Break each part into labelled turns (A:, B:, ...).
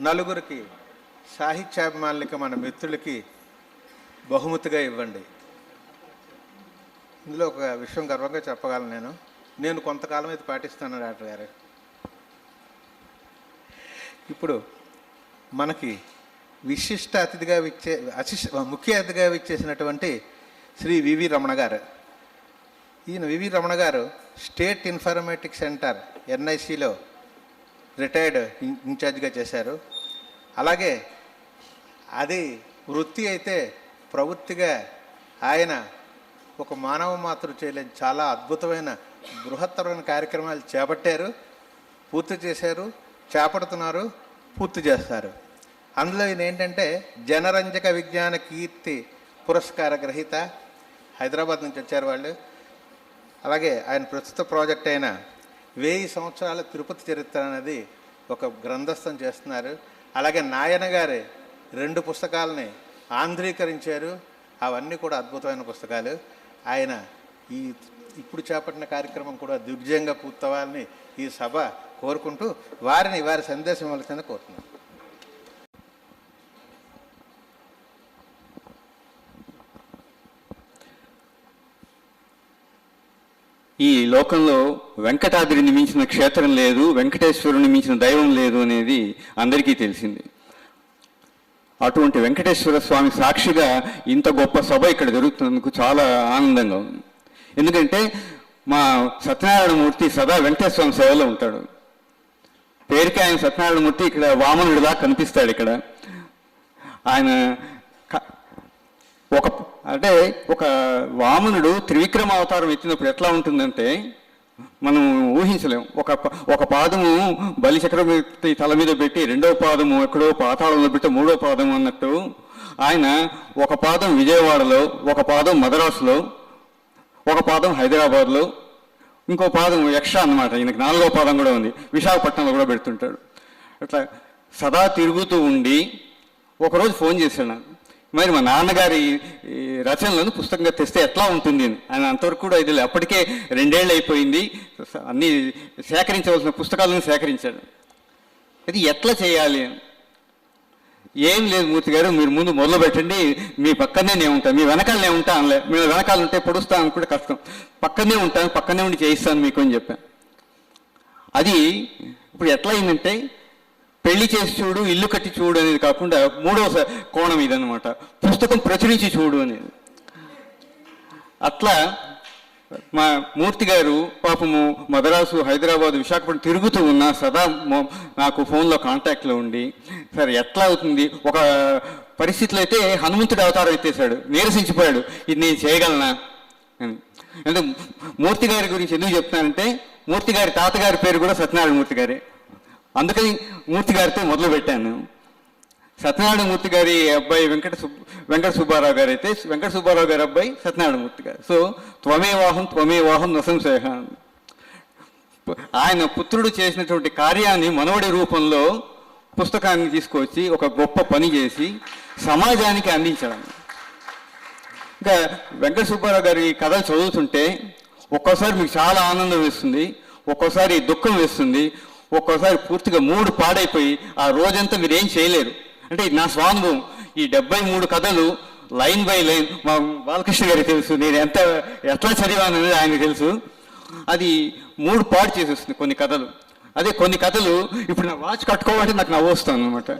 A: నలుగురికి సాహిత్యాభిమానులకి మన మిత్రులకి బహుమతిగా ఇవ్వండి. ఇందులో ఒక విషయం గర్వంగా చెప్పగలను నేను. నేను కొంతకాలం ఇది పాటిస్తాను డాక్టర్ గారు. ఇప్పుడు మనకి విశిష్ట అతిథిగా విచ్చే అశిష్ ముఖ్య అతిథిగా విచ్చేసినటువంటి శ్రీ వివి రమణ గారు. ఈయన వివి రమణ గారు స్టేట్ ఇన్ఫర్మేటిక్ సెంటర్ ఎన్ఐసిలో రిటైర్డ్ ఇన్ఛార్జ్గా చేశారు. అలాగే అది వృత్తి అయితే ప్రవృత్తిగా ఆయన ఒక మానవ మాతృ చేయలేని చాలా అద్భుతమైన బృహత్తరమైన కార్యక్రమాలు చేపట్టారు పూర్తి చేశారు చేపడుతున్నారు పూర్తి చేస్తారు. అందులో ఈయన ఏంటంటే జనరంజక విజ్ఞాన కీర్తి పురస్కార గ్రహీత హైదరాబాద్ నుంచి వచ్చారు వాళ్ళు. అలాగే ఆయన ప్రస్తుత ప్రాజెక్ట్ అయిన వెయ్యి సంవత్సరాల తిరుపతి చరిత్ర అనేది ఒక గ్రంథస్థం చేస్తున్నారు. అలాగే నాయన గారి రెండు పుస్తకాలని ఆంధ్రీకరించారు. అవన్నీ కూడా అద్భుతమైన పుస్తకాలు. ఆయన ఈ ఇప్పుడు చేపట్టిన కార్యక్రమం కూడా దిగ్విజయంగా పూర్తవ్వాలని ఈ సభ కోరుకుంటూ వారిని వారి సందేశం ఇవ్వాల్సిందని కోరుతున్నాను
B: ఈ లోకంలో వెంకటాద్రిని మించిన క్షేత్రం లేదు వెంకటేశ్వరుని మించిన దైవం లేదు అనేది అందరికీ తెలిసింది. అటువంటి వెంకటేశ్వర స్వామి సాక్షిగా ఇంత గొప్ప సభ ఇక్కడ జరుగుతున్నందుకు చాలా ఆనందంగా ఉంది. ఎందుకంటే మా సత్యనారాయణమూర్తి సదా వెంకటేశ్వర స్వామి సేవలో ఉంటాడు. పేరుకి ఆయన సత్యనారాయణమూర్తి ఇక్కడ వామనుడిలా కనిపిస్తాడు ఇక్కడ. ఆయన ఒక అంటే ఒక వామనుడు త్రివిక్రమ అవతారం ఎత్తినప్పుడు ఎట్లా ఉంటుందంటే మనం ఊహించలేం. ఒక ఒక పాదము బలి చక్రవర్తి తల మీద పెట్టి రెండో పాదము ఎక్కడో పాతాళంలో పెట్టి మూడో పాదం అన్నట్టు ఆయన ఒక పాదం విజయవాడలో ఒక పాదం మద్రాసులో ఒక పాదం హైదరాబాద్లో ఇంకో పాదం యక్ష అన్నమాట. ఈయనకి నాలుగో పాదం కూడా ఉంది. విశాఖపట్నంలో కూడా పెడుతుంటాడు. అట్లా సదా తిరుగుతూ ఉండి ఒకరోజు ఫోన్ చేశాడు నాకు. మరి మా నాన్నగారి రచనలను పుస్తకంగా తెస్తే ఎట్లా ఉంటుంది అని. అంతవరకు కూడా ఇది అప్పటికే రెండేళ్ళు అయిపోయింది. అన్ని సేకరించవలసిన పుస్తకాలను సేకరించాడు. ఇది ఎట్లా చేయాలి? ఏం లేదు మూర్తి గారు మీరు ముందు మొదలు పెట్టండి. మీ పక్కనే నేను ఉంటాను మీ వెనకాలనే ఉంటా అనలే. మీరు వెనకాల ఉంటే పొడుస్తా అనుకుంటే కష్టం. పక్కనే ఉంటాను పక్కనే ఉండి చేయిస్తాను మీకు అని చెప్పాను అది ఇప్పుడు ఎట్లా అయిందంటే పెళ్ళి చేసి చూడు ఇల్లు కట్టి చూడు అనేది కాకుండా మూడవ కోణం ఇదన్నమాట. పుస్తకం ప్రచురించి చూడు అనేది. అట్లా మా మూర్తి గారు పాపము మద్రాసు హైదరాబాద్ విశాఖపట్నం తిరుగుతూ ఉన్నా సదా నాకు ఫోన్లో కాంటాక్ట్లో ఉండి సరే ఎట్లా అవుతుంది? ఒక పరిస్థితిలో అయితే హనుమంతుడి అవతారం ఎత్తేసాడు నీరసించిపోయాడు ఇది నేను చేయగలనా? అని. అంటే మూర్తి గారి గురించి ఎందుకు చెప్తానంటే మూర్తి గారి తాతగారి పేరు కూడా సత్యనారాయణ మూర్తి గారే. అందుకని మూర్తి గారితో మొదలు పెట్టాను. సత్యనారాయణ మూర్తి గారి అబ్బాయి వెంకట సుబ్ వెంకట సుబ్బారావు గారు అయితే వెంకట సుబ్బారావు గారి అబ్బాయి సత్యనారాయణ మూర్తి గారు. సో త్వమే వాహం త్వమే వాహం నసంశయ. ఆయన పుత్రుడు చేసినటువంటి కార్యాన్ని మనవడి రూపంలో పుస్తకాన్ని తీసుకొచ్చి ఒక గొప్ప పని చేసి సమాజానికి అందించడం. ఇంకా వెంకట సుబ్బారావు గారి కథలు చదువుతుంటే ఒక్కోసారి మీకు చాలా ఆనందం వేస్తుంది ఒక్కోసారి దుఃఖం వేస్తుంది ఒక్కోసారి పూర్తిగా మూడు పాడైపోయి ఆ రోజంతా మీరు ఏం చేయలేరు. అంటే నా స్వానుభవం ఈ డెబ్బై మూడు కథలు లైన్ బై లైన్ మా బాలకృష్ణ గారికి తెలుసు నేను ఎంత ఎట్లా చదివాను అనేది ఆయనకు తెలుసు. అది మూడు పాడు చేసేస్తుంది కొన్ని కథలు. అదే కొన్ని కథలు ఇప్పుడు నా వాచ్ కట్టుకోవాలంటే నాకు నవ్వొస్తాను అనమాట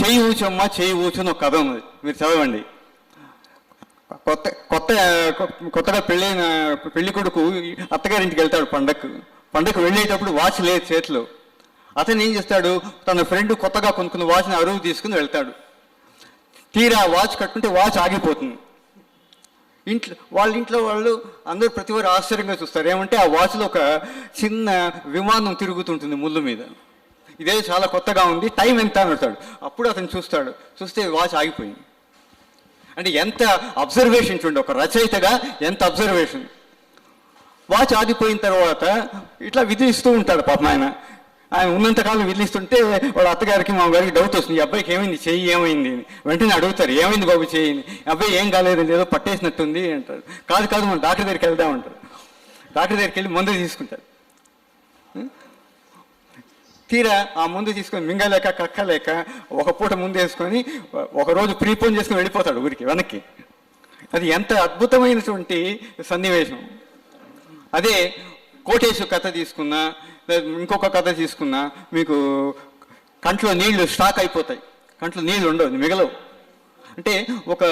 B: చేయి ఊచమ్మ చేయి ఊచని ఒక కథ ఉంది. మీరు చదవండి. కొత్త కొత్త కొత్తగా పెళ్ళైన పెళ్ళి కొడుకు అత్తగారింటికి వెళ్తాడు పండక్కు. పండగ వెళ్ళేటప్పుడు వాచ్ లేదు చేతిలో. అతను ఏం చేస్తాడు? తన ఫ్రెండ్ కొత్తగా కొనుక్కున్న వాచ్ని అరువు తీసుకుని వెళ్తాడు. తీరా వాచ్ కట్టుకుంటే వాచ్ ఆగిపోతుంది. ఇంట్లో వాళ్ళ ఇంట్లో వాళ్ళు అందరూ ప్రతి వారు ఆశ్చర్యంగా చూస్తారు. ఏమంటే ఆ వాచ్లో ఒక చిన్న విమానం తిరుగుతుంటుంది ముళ్ళు మీద. ఇదే చాలా కొత్తగా ఉంది టైం ఎంత అని అడుగుతాడు. అప్పుడు అతను చూస్తాడు. చూస్తే వాచ్ ఆగిపోయింది. అంటే ఎంత అబ్జర్వేషన్ చూడండి ఒక రచయితగా ఎంత అబ్జర్వేషన్. వాచ్ ఆగిపోయిన తర్వాత ఇట్లా విధిస్తూ ఉంటాడు పాపం ఆయన. ఆయన ఉన్నంతకాలం విధిస్తుంటే వాళ్ళ అత్తగారికి మా గారికి డౌట్ వస్తుంది. ఈ అబ్బాయికి ఏమైంది? చెయ్యి ఏమైంది? అని వెంటనే అడుగుతారు. ఏమైంది బాబు చెయ్యి? అబ్బాయి ఏం కాలేదు ఏదో పట్టేసినట్టుంది అంటారు. కాదు కాదు మనం డాక్టర్ దగ్గరికి వెళ్దాం అంటారు. డాక్టర్ దగ్గరికి వెళ్ళి మందు తీసుకుంటారు. తీరా ఆ ముందు తీసుకొని మింగలేక కక్కలేక ఒక పూట ముందు వేసుకొని ఒక రోజు ప్రీపోన్ చేసుకొని వెళ్ళిపోతాడు ఊరికి వెనక్కి. అది ఎంత అద్భుతమైనటువంటి సన్నివేశం. అదే కోటేశు కథ తీసుకున్నా ఇంకొక కథ తీసుకున్నా మీకు కంట్లో నీళ్ళు స్టాక్ అయిపోతాయి. కంట్లో నీళ్ళు ఉండవు మిగలవు. అంటే ఒక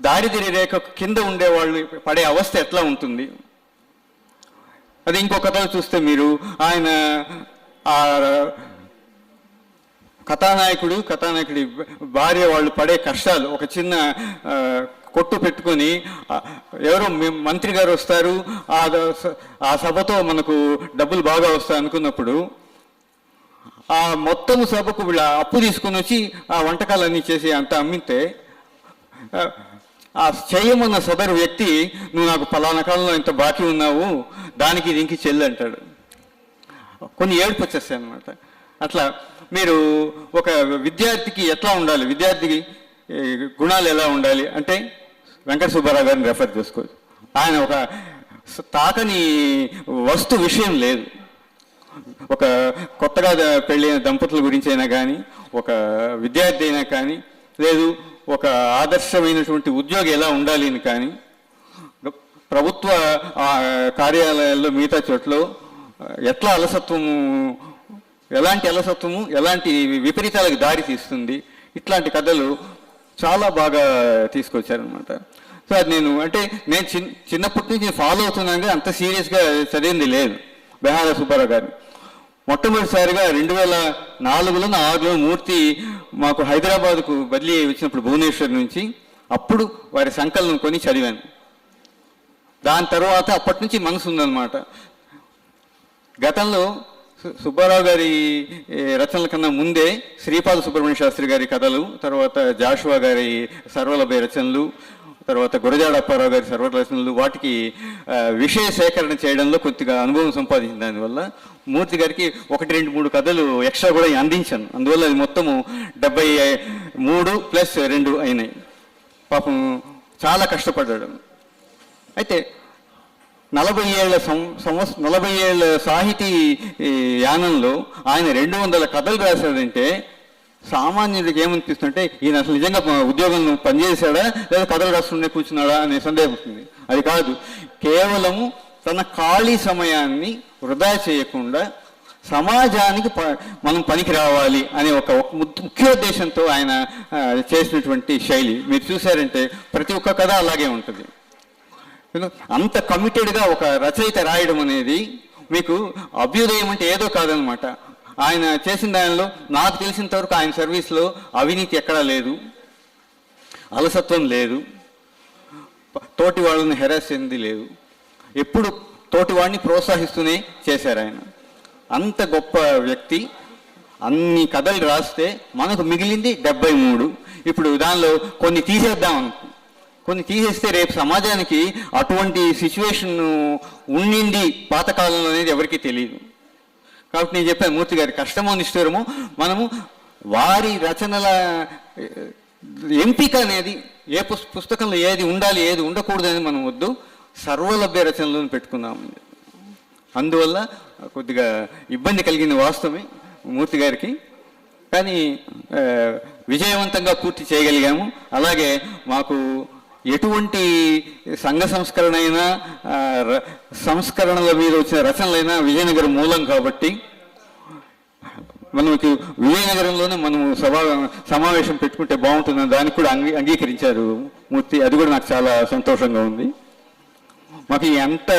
B: దారిద్ర్య రేఖ కింద ఉండేవాళ్ళు పడే అవస్థ ఎట్లా ఉంటుంది? అది ఇంకో కథలో చూస్తే మీరు ఆయన ఆ కథానాయకుడు కథానాయకుడి భార్య వాళ్ళు పడే కష్టాలు ఒక చిన్న కొట్టు పెట్టుకొని ఎవరో మంత్రి గారు వస్తారు ఆ ఆ సభతో మనకు డబ్బులు బాగా వస్తాయి అనుకున్నప్పుడు ఆ మొత్తం సభకు వీళ్ళ అప్పు తీసుకొని వచ్చి ఆ వంటకాలన్నీ చేసి అంత అమ్మితే ఆ, చేయమన్న సదరు వ్యక్తి నువ్వు నాకు పలానా కాలంలో ఇంత బాకీ ఉన్నావు దానికి దీనికి చెల్లి అంటాడు. కొన్ని ఏడుపు వచ్చేస్తాయి అనమాట అట్లా మీరు ఒక విద్యార్థికి ఎట్లా ఉండాలి? విద్యార్థికి గుణాలు ఎలా ఉండాలి? అంటే వెంకట సుబ్బారావు గారిని రెఫర్ చేసుకోవచ్చు ఆయన ఒక తాకని వస్తు విషయం లేదు. ఒక కొత్తగా పెళ్ళైన దంపతుల గురించి అయినా కానీ ఒక విద్యార్థి అయినా కానీ లేదు ఒక ఆదర్శమైనటువంటి ఉద్యోగి ఎలా ఉండాలి అని కానీ ప్రభుత్వ కార్యాలయాల్లో మిగతా చోట్ల ఎట్లా అలసత్వము ఎలాంటి అలసత్వము ఎలాంటి విపరీతాలకు దారి తీస్తుంది ఇట్లాంటి కథలు చాలా బాగా తీసుకొచ్చారనమాట సార్ నేను అంటే నేను చిన్ చిన్నప్పటి నుంచి ఫాలో అవుతున్నాను అంత సీరియస్గా చదివింది లేదు బెహార సుబ్బారావు గారిని మొట్టమొదటిసారిగా రెండు వేల నాలుగులో ఆరులో మూర్తి మాకు హైదరాబాద్కు బదిలీ వచ్చినప్పుడు భువనేశ్వర్ నుంచి అప్పుడు వారి సంకలనం కొని చదివాను. దాని తర్వాత అప్పటి నుంచి మనసు ఉందన్నమాట. గతంలో సుబ్బారావు గారి రచనల కన్నా ముందే శ్రీపాద సుబ్రహ్మణ్య శాస్త్రి గారి కథలు తర్వాత జాషువా గారి సర్వలభ్య రచనలు తర్వాత గురజాడ అప్పారావు గారి సర్వ రచనలు వాటికి విషయ సేకరణ చేయడంలో కొద్దిగా అనుభవం సంపాదించిన దానివల్ల మూర్తి గారికి ఒకటి రెండు మూడు కథలు ఎక్స్ట్రా కూడా అందించాను. అందువల్ల అది మొత్తము డెబ్బై మూడు ప్లస్ రెండు అయినాయి. పాపం చాలా కష్టపడ్డాడు. అయితే నలభై ఏళ్ళ సం- సంవత్స నలభై ఏళ్ళ సాహితీ యానంలో ఆయన రెండు వందల కథలు రాశాడంటే సామాన్యుడికి ఏమనిపిస్తుంటే ఈయన అసలు నిజంగా ఉద్యోగం పనిచేశాడా? లేదా కథలు రాస్తుండే కూర్చున్నాడా? అనే సందేహం వస్తుంది. అది కాదు. కేవలము తన ఖాళీ సమయాన్ని వృధా చేయకుండా సమాజానికి ప- మనం పనికి రావాలి అనే ఒక ముఖ్య- ఉద్దేశంతో ఆయన చేసినటువంటి శైలి. మీరు చూసారంటే ప్రతి ఒక్క కథ అలాగే ఉంటుంది. అంత కమిటెడ్గా ఒక రచయిత రాయడం అనేది మీకు అభ్యుదయం అంటే ఏదో కాదనమాట ఆయన చేసిన దానిలో నాకు తెలిసినంత వరకు ఆయన సర్వీస్లో అవినీతి ఎక్కడా లేదు. అలసత్వం లేదు. తోటి వాళ్ళని హెరాస్ చెంది లేదు. ఎప్పుడు తోటి వాడిని ప్రోత్సహిస్తూనే చేశారు ఆయన. అంత గొప్ప వ్యక్తి. అన్ని కథలు రాస్తే మనకు మిగిలింది డెబ్బై మూడు. ఇప్పుడు దానిలో కొన్ని తీసేద్దాం అనుకో కొన్ని తీసేస్తే రేపు సమాజానికి అటువంటి సిచ్యువేషన్ ఉండింది పాతకాలంలో అనేది ఎవరికీ తెలియదు కాబట్టి నేను చెప్పాను మూర్తి గారి కష్టమో నిష్ఠూరమో మనము వారి రచనల ఎంపిక అనేది ఏ పుస్తకంలో ఏది ఉండాలి ఏది ఉండకూడదు అనేది మనం వద్దు సర్వలభ్య రచనలను పెట్టుకుందాం అందువల్ల కొద్దిగా ఇబ్బంది కలిగింది వాస్తవమే మూర్తి గారికి. కానీ విజయవంతంగా పూర్తి చేయగలిగాము. అలాగే మాకు ఎటువంటి సంఘ సంస్కరణ అయినా ర- సంస్కరణల మీద వచ్చిన రచనలైనా విజయనగరం మూలం కాబట్టి మనకి విజయనగరంలోనే మనం సభా సమావేశం పెట్టుకుంటే బాగుంటుందని దానికి కూడా అంగీ అంగీకరించారు మూర్తి. అది కూడా నాకు చాలా సంతోషంగా ఉంది. మాకు ఎంత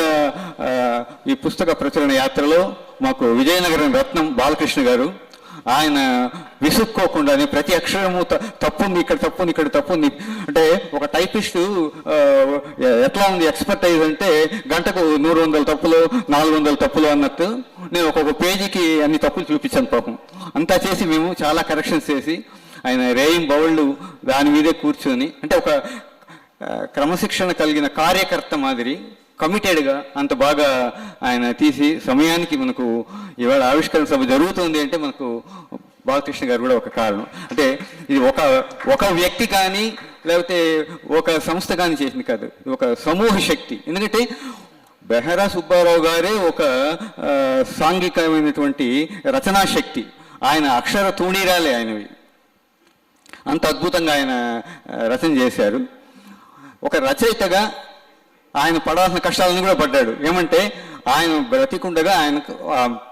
B: ఈ పుస్తక ప్రచురణ యాత్రలో మాకు విజయనగరం రత్నం బాలకృష్ణ గారు ఆయన విసుక్కోకుండానే ప్రతి అక్షరము త- తప్పుంది ఇక్కడ తప్పుంది ఇక్కడ తప్పుంది. అంటే ఒక టైపిస్ట్ ఎట్లా ఉంది ఎక్స్పర్టైజ్ అంటే గంటకు నూరు వందల తప్పులు నాలుగు వందల తప్పులు అన్నట్టు నేను ఒక్కొక్క పేజీకి అన్ని తప్పులు చూపించాను పాపం. అంతా చేసి మేము చాలా కరెక్షన్స్ చేసి ఆయన రేయింగ్ బౌళ్ళు దాని మీదే కూర్చొని అంటే ఒక క్రమశిక్షణ కలిగిన కార్యకర్త మాదిరి కమిటెడ్గా అంత బాగా ఆయన తీసి సమయానికి మనకు ఇవాళ ఆవిష్కరణ సభ జరుగుతుంది అంటే మనకు బాలకృష్ణ గారు కూడా ఒక కారణం. అంటే ఇది ఒక ఒక వ్యక్తి కానీ లేకపోతే ఒక సంస్థ కానీ చేసింది కాదు. ఒక సమూహ శక్తి. ఎందుకంటే బెహరా సుబ్బారావు గారే ఒక సాంఘికమైనటువంటి రచనా శక్తి. ఆయన అక్షర తూణీరాలే ఆయనవి. అంత అద్భుతంగా ఆయన రచన చేశారు. ఒక రచయితగా ఆయన పడాల్సిన కష్టాలను కూడా పడ్డాడు. ఏమంటే ఆయన బ్రతికుండగా ఆయన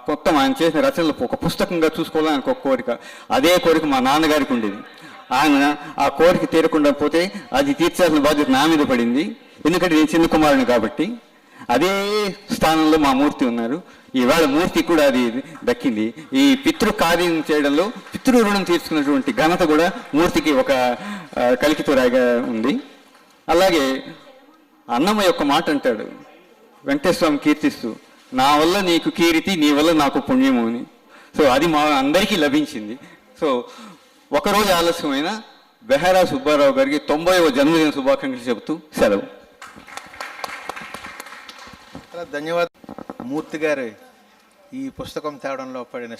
B: మొత్తం ఆయన చేసిన రచనలు ఒక పుస్తకంగా చూసుకోవాలని ఆయనకు ఒక కోరిక. అదే కోరిక మా నాన్నగారికి ఉండేది. ఆయన ఆ కోరిక తీరకుండా పోతే అది తీర్చాల్సిన బాధ్యత నా మీద పడింది. ఎందుకంటే నేను చిన్న కుమారుని కాబట్టి. అదే స్థానంలో మా మూర్తి ఉన్నారు. ఇవాళ మూర్తి కూడా అది దక్కింది. ఈ పితృ కార్యం చేయడంలో పితృ రుణం తీర్చుకున్నటువంటి ఘనత కూడా మూర్తికి ఒక కలికితురాయిగా ఉంది. అలాగే అన్నమ్మ యొక్క మాట అంటాడు. వెంకటేశ్వరం కీర్తిస్తూ నా వల్ల నీకు కీర్తి నీ వల్ల నాకు పుణ్యము అని. సో అది మా అందరికీ లభించింది. సో ఒకరోజు ఆలస్యమైన బెహరా సుబ్బారావు గారికి తొంభైవ జన్మదిన శుభాకాంక్షలు చెబుతూ సెలవు.
A: చాలా ధన్యవాదాలు. మూర్తి గారు ఈ పుస్తకం తేవడంలో పడిన